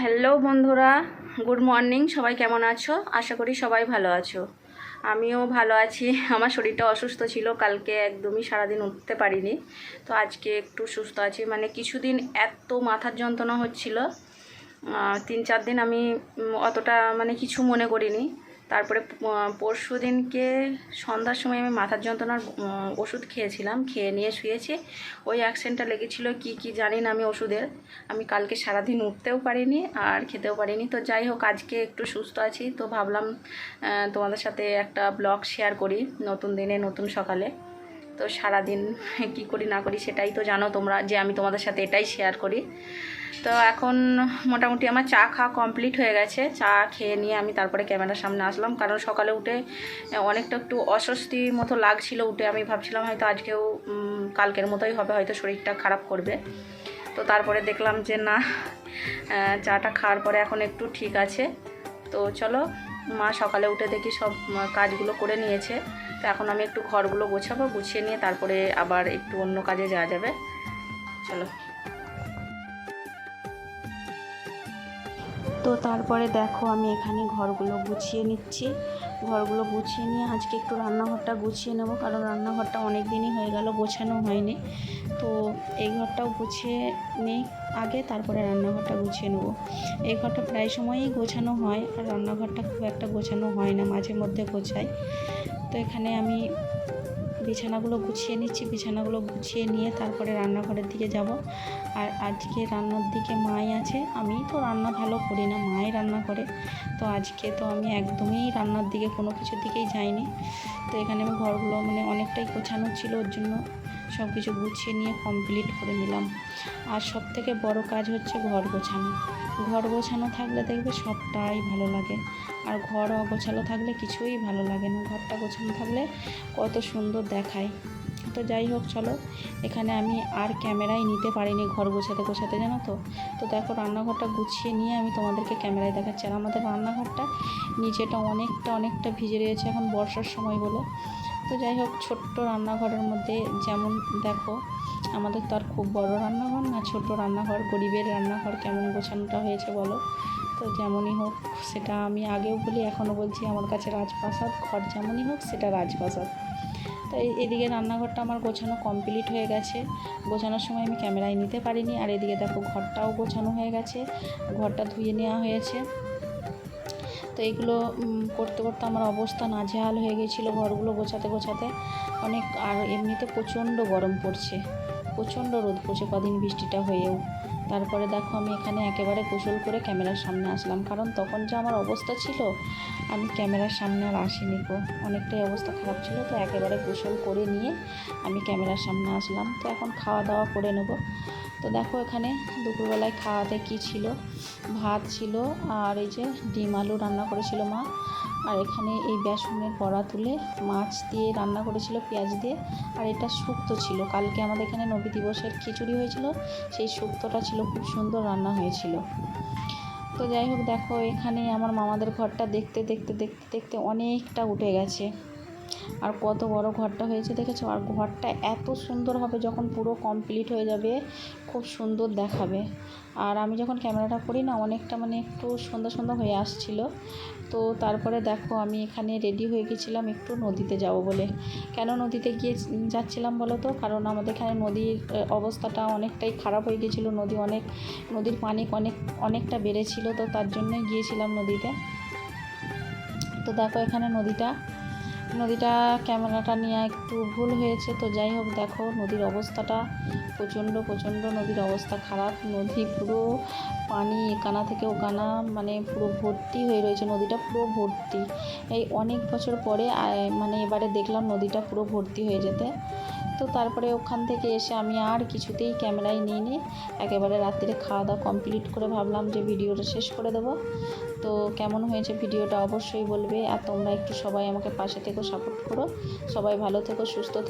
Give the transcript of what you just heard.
Hello বন্ধুরা, good morning, সবাই কেমন আছো? আশা করি সবাই ভালো আছো। আমিও ভালো আছি। আমার শরীরটা অসুস্থ ছিল, কালকে একদমই সারাদিন উঠতে পারিনি। তো আজকে একটু সুস্থ আছি। মানে কিছুদিন এত মাথার যন্ত্রণা হচ্ছিল তিন চার দিন আমি অতটা মানে কিছু মনে করিনি। তারপরে পরশু দিনকে সন্ধ্যার সময় আমি মাথার যন্ত্রণার ওষুধ খেয়েছিলাম, খেয়ে নিয়ে শুয়েছি। ওই অ্যাক্সিডেন্টটা লেগেছিলো কি কি জানি না আমি ওষুধের। আমি কালকে সারাদিন উঠতেও পারিনি আর খেতেও পারিনি। তো যাই হোক, আজকে একটু সুস্থ আছি। তো ভাবলাম তোমাদের সাথে একটা ব্লগ শেয়ার করি নতুন দিনে, নতুন সকালে। তো সারাদিন কি করি না করি সেটাই তো জানো তোমরা যে আমি তোমাদের সাথে এটাই শেয়ার করি। তো এখন মোটামুটি আমার চা খাওয়া কমপ্লিট হয়ে গেছে। চা খেয়ে নিয়ে আমি তারপরে ক্যামেরার সামনে আসলাম। কারণ সকালে উঠে অনেকটা একটু অস্বস্তি মতো লাগছিল উঠে। আমি ভাবছিলাম হয়তো আজকেও কালকের মতোই হবে। হয়তো শরীরটা খারাপ করবে। তো তারপরে দেখলাম যে না চাটা খাওয়ার পরে এখন একটু ঠিক আছে। তো চলো, মা সকালে উঠে দেখি সব কাজগুলো করে নিয়েছে। তো এখন আমি একটু ঘরগুলো গোছাবো, গুছিয়ে নিয়ে তারপরে আবার একটু অন্য কাজে যাওয়া যাবে। চলো। তো তারপরে দেখো আমি এখানে ঘরগুলো গুছিয়ে নিচ্ছি। ঘরগুলো গুছিয়ে নিয়ে আজকে একটু রান্নাঘরটা গুছিয়ে নেব, কারণ রান্নাঘরটা অনেক দিনই হয়ে গেল, গোছানো হয়নি। তো এই ঘরটাও গুছিয়ে নিই, আগে তারপরে রান্নাঘরটা গুছিয়ে নেব। এই ঘরটা প্রায় সময়ই গোছানো হয়, আর রান্নাঘরটা খুব একটা গোছানো হয় না, মাঝে মধ্যে গোছাই। তো এখানে আমি বিছানাগুলো গুছিয়ে নিচ্ছি, বিছানাগুলো গুছিয়ে নিয়ে তারপরে রান্নাঘরের দিকে যাব। আর আজকে রান্নার দিকে মাই আছে, আমি তো রান্না ভালো করি না, মাই রান্না করে। তো আজকে তো আমি একদমই রান্নার দিকে কোনো কিছুর দিকেই যাইনি। তো এখানে আমি ঘরগুলো মানে অনেকটাই গোছানো ছিল, ওর জন্য সব কিছু গুছিয়ে নিয়ে কমপ্লিট করে নিলাম। আর সব থেকে বড় কাজ হচ্ছে ঘর গোছানো। ঘর গোছানো থাকলে দেখবে সবটাই ভালো লাগে। আর ঘর অগোছালো থাকলে কিছুই ভালো লাগে না। ঘরটা গোছানো থাকলে কত সুন্দর দেখায় তো যাই হোক, চলো। এখানে আমি আর ক্যামেরায় নিতে পারিনি ঘর গোছাতে গোছাতে, জানো তো? তো দেখো, রান্নাঘরটা গুছিয়ে নিয়ে আমি তোমাদেরকে ক্যামেরায় দেখাচ্ছি। আর আমাদের রান্নাঘরটা নিচেটা অনেকটা অনেকটা ভিজে রয়েছে এখন বর্ষার সময় বলে। তো যাই হোক, ছোট্ট রান্নাঘরের মধ্যে যেমন দেখো, আমাদের তো আর খুব বড় রান্নাঘর না ছোট রান্নাঘর, গরিবের রান্নাঘর কেমন গোছানোটা হয়েছে বলো? তো যেমনই হোক, সেটা আমি আগেও বলি, এখনও বলছি, আমার কাছে রাজপ্রাসাদ, ঘর যেমনই হোক, সেটা রাজপ্রাসাদ। তো এই এদিকে রান্নাঘরটা আমার গোছানো কমপ্লিট হয়ে গেছে। গোছানোর সময় আমি ক্যামেরায় নিতে পারিনি, আর এদিকে দেখো ঘরটাও গোছানো হয়ে গেছে, ঘরটা ধুয়ে নেওয়া হয়েছে। তো এগুলো করতে করতে আমার অবস্থা নাজেহাল হয়ে গেছিল ঘরগুলো গোছাতে গোছাতে। অনেক, আর এমনিতে প্রচণ্ড গরম পড়ছে। প্রচণ্ড রোদ পড়ছে কদিন বৃষ্টিটা হয়েও। তারপরে দেখো আমি এখানে একেবারে গোসল করে ক্যামেরার সামনে আসলাম। কারণ তখন যে আমার অবস্থা ছিল, আমি ক্যামেরার সামনে আর আসিনি গো। অনেকটাই অবস্থা খারাপ ছিল, তো একেবারে গোসল করে নিয়ে আমি ক্যামেরার সামনে আসলাম। তো এখন খাওয়া দাওয়া করে নেব। তো দেখো এখানে দুপুরবেলায় খাওয়াতে কী ছিল? ভাত ছিল আর এই যে ডিম আলু রান্না করেছিল মা। আর এখানে এই বেসনের বড়া তুলে মাছ দিয়ে রান্না করেছিল, পেঁয়াজ দিয়ে। আর এটা শুক্তো ছিল। কালকে আমাদের এখানে নবী দিবসের খিচুড়ি হয়েছিল। সেই শুক্তোটা ছিল, খুব সুন্দর রান্না হয়েছিল। তো যাই হোক, দেখো এখানে আমার মামাদের ঘরটা দেখতে দেখতে দেখতে দেখতে অনেকটা উঠে গেছে। আর কত বড় ঘরটা হয়েছে দেখেছ? আর ঘরটা এত সুন্দর হবে যখন পুরো কমপ্লিট হয়ে যাবে, খুব সুন্দর দেখাবে। আর আমি যখন ক্যামেরাটা করি না, অনেকটা মানে একটু সুন্দর সুন্দর হয়ে আসছিল। তো তারপরে দেখো, আমি এখানে রেডি হয়ে গেছিলাম একটু নদীতে যাব বলে। কেন নদীতে গিয়ে যাচ্ছিলাম বলো তো? কারণ আমাদের এখানে নদীর অবস্থাটা অনেকটাই খারাপ হয়ে গেছিল। নদী অনেক, নদীর পানি অনেক, অনেকটা বেড়েছিল, তো তার জন্যই গিয়েছিলাম নদীতে। তো দেখো এখানে নদীটা নদীটা ক্যামেরাটা নিয়ে একটু ভুল হয়েছে, তো যাই হোক দেখো নদীর অবস্থাটা। প্রচণ্ড প্রচণ্ড নদীর অবস্থা খারাপ। নদী পুরো পানি একানা থেকে ওকানা মানে পুরো ভর্তি হয়ে রয়েছে। নদীটা পুরো ভর্তি। এই অনেক বছর পরে মানে এবারে দেখলাম নদীটা পুরো ভর্তি হয়ে যেতে। তো তারপরে ওখান থেকে এসে আমি আর কিছুতেই ক্যামেরায় নিয়ে নিই একেবারে রাত্রে খাওয়া দাওয়া কমপ্লিট করে ভাবলাম যে ভিডিওটা শেষ করে দেবো। তো কেমন হয়েছে ভিডিওটা অবশ্যই বলবে। আর তোমরা একটু সবাই আমাকে পাশে থেকো সাপোর্ট করো। সবাই ভালো থেকো, সুস্থ থেকো।